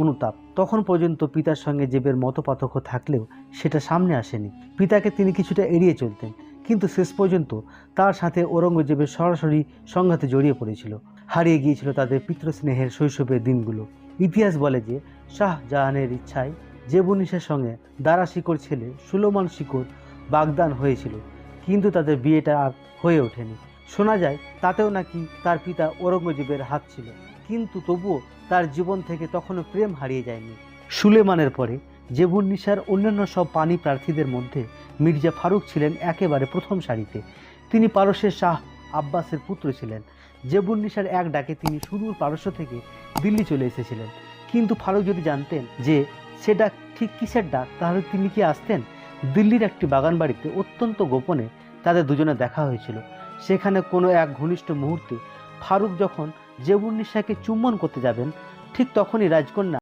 অনুতাপ। তখন পর্যন্ত পিতার সঙ্গে জেবের মতপার্থক্য থাকলেও সেটা সামনে আসেনি। পিতাকে তিনি কিছুটা এড়িয়ে চলতেন, কিন্তু শেষ পর্যন্ত তার সাথে ঔরঙ্গজেবের সরাসরি সংঘাতে জড়িয়ে পড়েছিল। হারিয়ে গিয়েছিল তাদের পিতৃস্নেহের শৈশবের দিনগুলো। ইতিহাস বলে যে শাহজাহানের ইচ্ছায় জেবুনিসের সঙ্গে দারা শিকর ছেলে সুলোমান শিকর বাগদান হয়েছিল, কিন্তু তাদের বিয়েটা আর হয়ে ওঠেনি। শোনা যায় তাতেও নাকি তার পিতা ঔরঙ্গজেবের হাত ছিল। কিন্তু তবুও তার জীবন থেকে তখনও প্রেম হারিয়ে যায়নি। সুলেমানের পরে জেবুন নিসার অন্যান্য সব পানি প্রার্থীদের মধ্যে মির্জা ফারুক ছিলেন একেবারে প্রথম সারিতে। তিনি পারস্যের শাহ আব্বাসের পুত্র ছিলেন। জেবুন নিসার এক ডাকে তিনি সুদূর পারস্য থেকে দিল্লি চলে এসেছিলেন। কিন্তু ফারুক যদি জানতেন যে সেটা ঠিক কিসের ডাক, তাহলে তিনি কি আসতেন? দিল্লির একটি বাগান বাড়িতে অত্যন্ত গোপনে তাদের দুজনে দেখা হয়েছিল। সেখানে কোনো এক ঘনিষ্ঠ মুহূর্তে ফারুক যখন জেবুন নিশাকে চুম্বন করতে যাবেন ঠিক তখনই রাজকন্যা